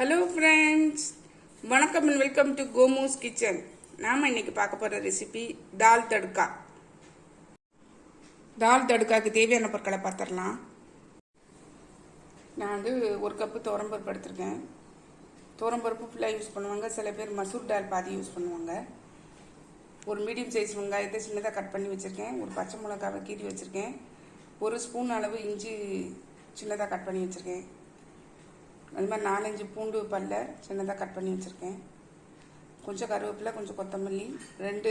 Hello friends வணக்கம் and welcome to Komu's kitchen நாம் இன்னைக்கு பார்க்க போகிற ரெசிபி தால் தடுக்கா தால் தடுக்காவுக்கு தேவையான பொருட்களை பார்த்துடலாம். நான் வந்து ஒரு கப்பு துவரம்பருப்பு எடுத்திருக்கேன். துவரம்பருப்பு ஃபுல்லாக யூஸ் பண்ணுவாங்க. சில பேர் மசூர் தால் பாதி யூஸ் பண்ணுவாங்க. ஒரு மீடியம் சைஸ் வெங்காயத்தை சின்னதாக கட் பண்ணி வச்சுருக்கேன். ஒரு பச்சை மிளகாவை கீறி வச்சுருக்கேன். ஒரு ஸ்பூன் அளவு இஞ்சி சின்னதாக கட் பண்ணி வச்சுருக்கேன். அது மாதிரி நாலஞ்சு பூண்டு பல்ல சின்னதாக கட் பண்ணி வச்சுருக்கேன். கொஞ்சம் கருவேப்பிலை கொஞ்சம் கொத்தமல்லி ரெண்டு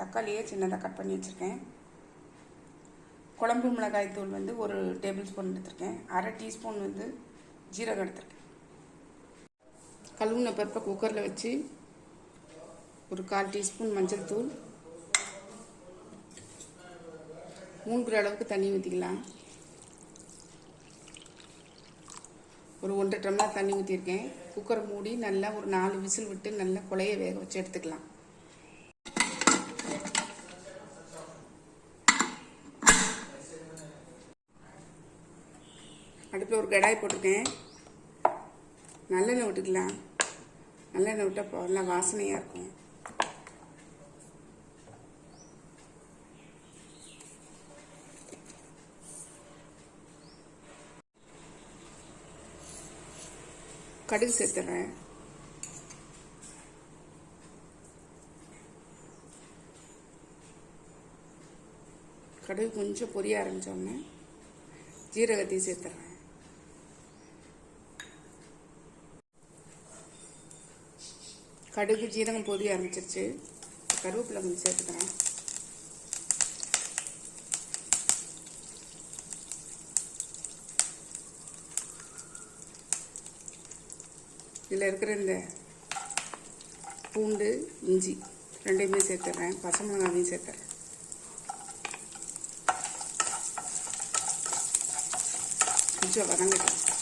தக்காளியை சின்னதாக கட் பண்ணி வச்சுருக்கேன். குழம்பு மிளகாய் தூள் வந்து ஒரு டேபிள் ஸ்பூன் எடுத்திருக்கேன். அரை டீஸ்பூன் வந்து ஜீரகம் எடுத்திருக்கேன். கழுவுன பருப்பை குக்கரில் வச்சு ஒரு கால் டீஸ்பூன் மஞ்சள் தூள். மூன்று அளவுக்கு தண்ணி ஊற்றிக்கலாம் ஒரு ஒன்றரை டம்ளர் தண்ணி ஊற்றிருக்கேன் குக்கரை மூடி நல்லா ஒரு நாலு விசில் விட்டு நல்லா குழைய வேக வச்சு எடுத்துக்கலாம். அடுப்பில் ஒரு கடாய் போட்டிருக்கேன். நல்லெண்ணெய் விட்டுக்கலாம் நல்லெண்ணெய் விட்டால் நல்லா வாசனையாக இருக்கும். கடுகு சேர்த்துறேன். கடுகு கொஞ்சம் பொரிய ஆரம்பித்தோடனே ஜீரகத்தையும் சேர்த்துறேன். கடுகு ஜீரகம் பொரிய ஆரம்பிச்சிருச்சு. கருவேப்பிலை கொஞ்சம் சேர்த்துக்கிறேன். இதில் இருக்கிற இந்த பூண்டு இஞ்சி ரெண்டையுமே சேர்த்துட்றேன். பச்சை மிளகாவையும் சேர்த்துறேன். கொஞ்சம் வதங்கட்டும்.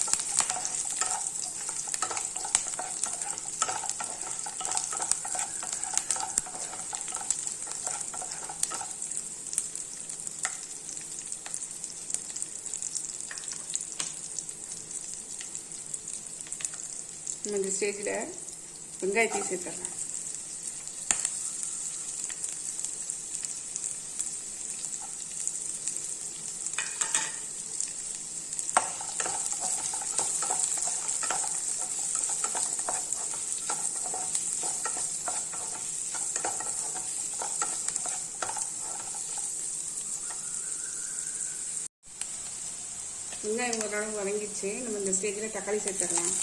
நம்ம இந்த ஸ்டேஜில் வெங்காயத்தையும் சேர்த்துடலாம் வெங்காயம் ஓரளவு வதங்கிடுச்சு. நம்ம இந்த ஸ்டேஜில் தக்காளி சேர்த்துடலாம்.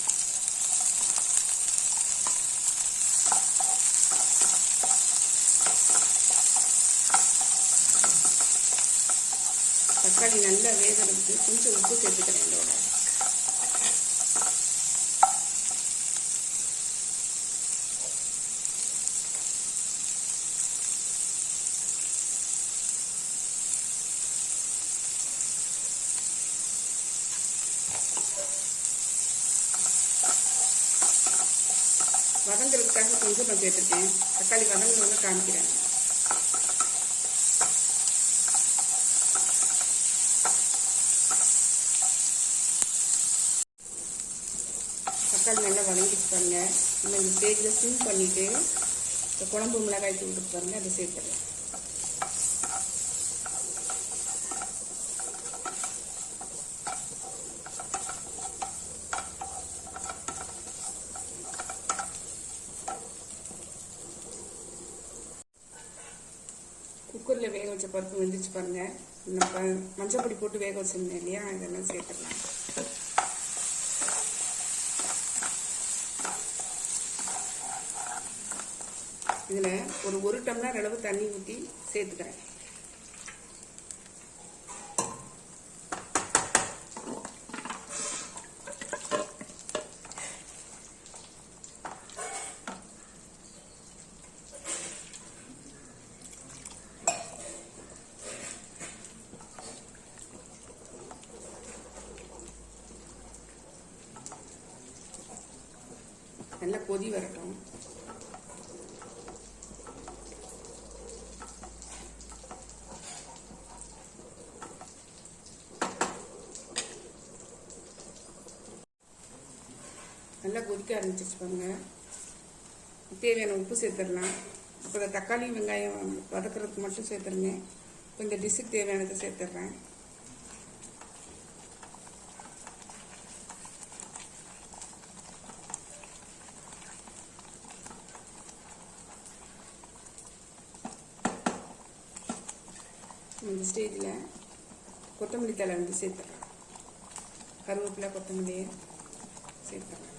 தக்காளி நல்லா வேகிறதுக்கு கொஞ்சம் உப்பு சேர்த்துக்கிறேன் இதோட வதங்கிறதுக்காக கொஞ்சம் நான் சேர்த்துருக்கேன். தக்காளி வதங்குறவங்க காமிக்கிறேன். தக்காளி நல்லா வதங்கிட்டு பாருங்க. நம்ம இந்த ஸ்டேஜில் சிம் பண்ணிவிட்டு இந்த குழம்பு மிளகாய் தூக்கிட்டு பாருங்கள் பாருங்க அதை சேர்த்துறேன் குக்கரில் வேக வச்ச பருப்பு வெந்துச்சு பாருங்க. நம்ம மஞ்சள் பொடி போட்டு வேக வச்சிருந்தேன் இல்லையா? இதெல்லாம் சேர்த்துக்கலாம் இதில் ஒரு ஒரு டம்ளர் அளவு தண்ணி ஊற்றி சேர்த்துக்கிறேன். நல்லா கொதி வரட்டும். நல்லா கொதிக்க ஆரம்பிச்சிச்சு பாருங்க. தேவையான உப்பு சேர்த்துடலாம். இப்போ இந்த தக்காளி வெங்காயம் வதக்குறதுக்கு மட்டும் சேர்த்துருங்க. இப்போ இந்த டிஷ்ஷுக்கு தேவையானதை சேர்த்துட்றேன். இந்த ஸ்டேஜில் கொத்தமல்லி தழை வந்து சேர்த்துறேன் கருவேப்பிலை கொத்தமல்லியை சேர்த்துறேன்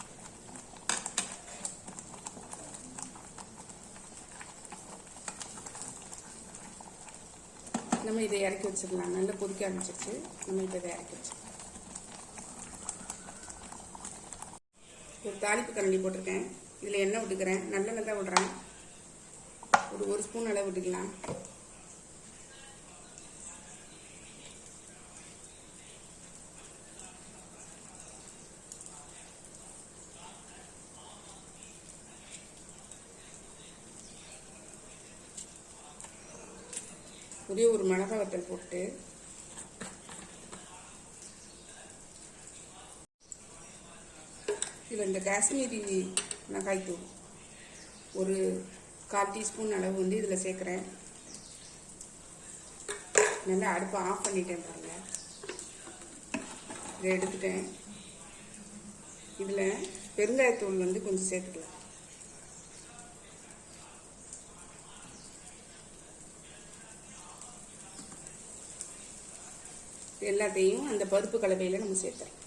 நம்ம இதை இறக்கி வச்சிடலாம். நல்லா கொதிக்க ஆரம்பிச்சிருச்சு. நம்ம இப்போ இதை இறக்கி வச்சிடலாம். ஒரு தாளிப்பு கரண்டி போட்டிருக்கேன். இதில் எண்ணெய் விட்டுக்கிறேன். நல்லெண்ணெய் தான் விடுறேன். ஒரு ஒரு ஸ்பூன் அளவு விட்டுக்கலாம். அப்படியே ஒரு மிளகாய் வத்தல் போட்டு இதில் இந்த காஷ்மீரி மிளகாய்த்தூள் ஒரு கால் டீஸ்பூன் அளவு வந்து இதில் சேர்க்குறேன். நல்லா அடுப்பை ஆஃப் பண்ணிட்டேன் பாருங்க. இதை எடுத்துட்டேன். இதில் பெருங்காயத்தூள் வந்து கொஞ்சம் சேர்த்துக்கலாம். எல்லாத்தையும் அந்த பருப்பு கலவையில் நம்ம சேர்த்துறோம்.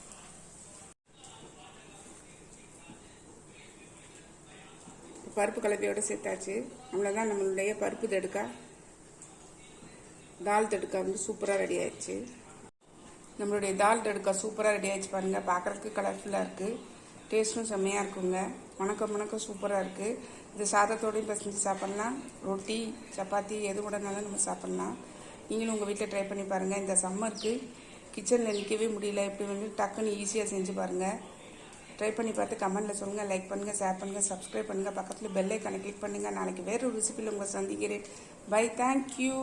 பருப்பு கலவையோட சேர்த்தாச்சு. அவ்வளோதான் நம்மளுடைய பருப்பு தடுக்கா தால் தடுக்கா வந்து சூப்பராக ரெடி ஆயிடுச்சு. நம்மளுடைய தால் தடுக்கா சூப்பராக ரெடி ஆயிடுச்சு பாருங்கள் பார்க்குறதுக்கு கலர்ஃபுல்லாக இருக்குது டேஸ்ட்டும் செம்மையாக இருக்குங்க. வணக்கம் வணக்கம் சூப்பராக இருக்குது இது சாதத்தோடையும் பசஞ்சு சாப்பிட்லாம். ரொட்டி சப்பாத்தி எது கூடனாலும் நம்ம சாப்பிட்லாம். நீங்களும் உங்கள் வீட்டில் ட்ரை பண்ணி பாருங்கள் இந்த சம்மருக்கு கிச்சனில் நிற்கவே முடியல. எப்படி வந்து டக்குன்னு ஈஸியாக செஞ்சு பாருங்கள் ட்ரை பண்ணி பார்த்து கமெண்ட்டில் சொல்லுங்கள் லைக் பண்ணுங்கள் ஷேர் பண்ணுங்கள் சப்ஸ்கிரைப் பண்ணுங்கள் பக்கத்தில் பெல்லைக்கான கிளிக் பண்ணுங்கள் நாளைக்கு வேறு ஒரு ரெசிபியில் உங்களை சந்திக்கிறேன். By thank you